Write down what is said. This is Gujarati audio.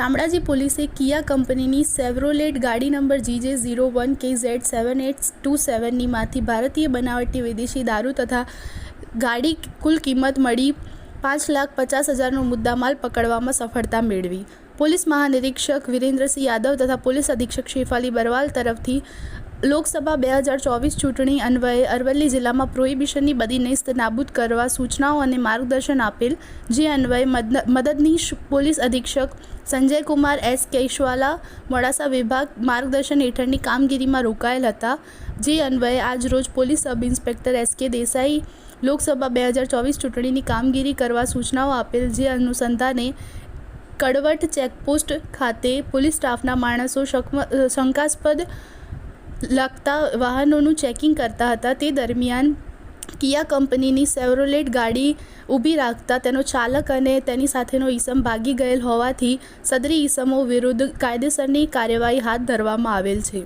શામળાજી પોલીસે કિયા કંપનીની સેવરોલેટ ગાડી number GJ zero one K Z seven eight two સેવનની માંથી ભારતીય બનાવટી વિદેશી દારૂ તથા ગાડી કુલ કિંમત મળી પાંચ લાખ પચાસ હજારનો મુદ્દામાલ પકડવામાં સફળતા મેળવી. પોલીસ મહાનિરીક્ષક વિરેન્દ્રસિંહ યાદવ તથા પોલીસ અધિક્ષક શેફાલી બરવાલ તરફથી લોકસભા બે હજાર ચોવીસ ચૂંટણી અન્વયે અરવલ્લી જિલ્લામાં પ્રોહિબિશનની બધી નેસ્ત નાબૂદ કરવા સૂચનાઓ અને માર્ગદર્શન આપેલ, જે અન્વયે મદદ- મદદનીશ પોલીસ અધિક્ષક સંજયકુમાર એસ કેશવાલા, મોડાસા વિભાગ માર્ગદર્શન હેઠળની કામગીરીમાં રોકાયેલ હતા, જે અન્વયે આજરોજ પોલીસ સબ ઇન્સ્પેક્ટર એસ કે દેસાઈ લોકસભા બે હજાર ચોવીસ ચૂંટણીની કામગીરી કરવા સૂચનાઓ આપેલ, જે અનુસંધાને કડવટ ચેકપોસ્ટ ખાતે પોલીસ સ્ટાફના માણસો શંકાસ્પદ લાગતા વાહનોનું ચેકિંગ કરતા હતા. તે દરમિયાન કિયા કંપનીની સેવરોલેટ ગાડી ઊભી રાખતા તેનો ચાલક અને તેની સાથેનો ઈસમ ભાગી ગયેલ હોવાથી સદરી ઈસમો વિરુદ્ધ કાયદેસરની કાર્યવાહી હાથ ધરવામાં આવેલ છે.